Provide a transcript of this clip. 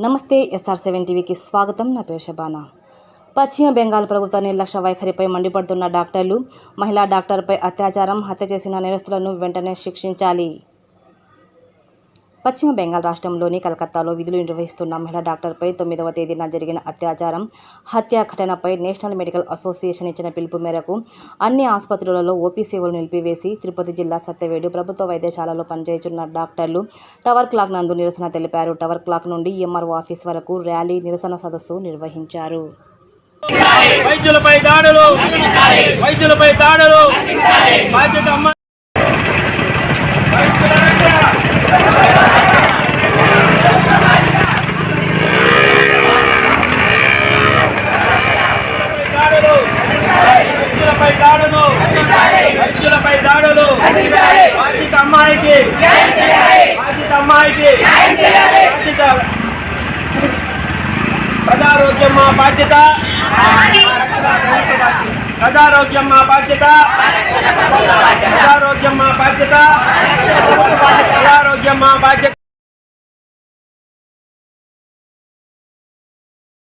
నమస్తే SR seven టీవీకి స్వాగతం. నా పేరు షబానా. పశ్చిమ బెంగాల్ ప్రభుత్వ నిర్లక్ష్య వైఖరిపై మండిపడుతున్న డాక్టర్లు మహిళా డాక్టర్పై అత్యాచారం హత్య చేసిన నేరస్తులను వెంటనే శిక్షించాలి. పశ్చిమ బెంగాల్ రాష్ట్రంలోని కలకత్తాలో విధులు నిర్వహిస్తున్న మహిళా డాక్టర్పై తొమ్మిదవ తేదీన జరిగిన అత్యాచారం హత్య ఘటనపై నేషనల్ మెడికల్ అసోసియేషన్ ఇచ్చిన పిలుపు మేరకు అన్ని ఆసుపత్రులలో ఓపీ సేవలు నిలిపివేసి తిరుపతి జిల్లా సత్యవేడు ప్రభుత్వ వైద్యశాలలో పనిచేస్తున్న డాక్టర్లు టవర్ క్లాక్ నందు నిరసన తెలిపారు. టవర్ క్లాక్ నుండి ఎంఆర్ఓ ఆఫీస్ వరకు ర్యాలీ నిరసన సదస్సు నిర్వహించారు. వైద్యులపై దాడులు! వైద్యులపై దాడులు! బాధ్యత అమ్మ దాడులు వైద్యులపై దాడులు వైద్యులపై దాడులు బాధిత అమ్మాయికి ప్రజారోగ్యం మా బాధ్యత. ప్రజారోగ్యం మా బాధ్యత. ప్రజారోగ్యం మా బాధ్యత. ప్రజారోగ్యం మా బాధ్యత.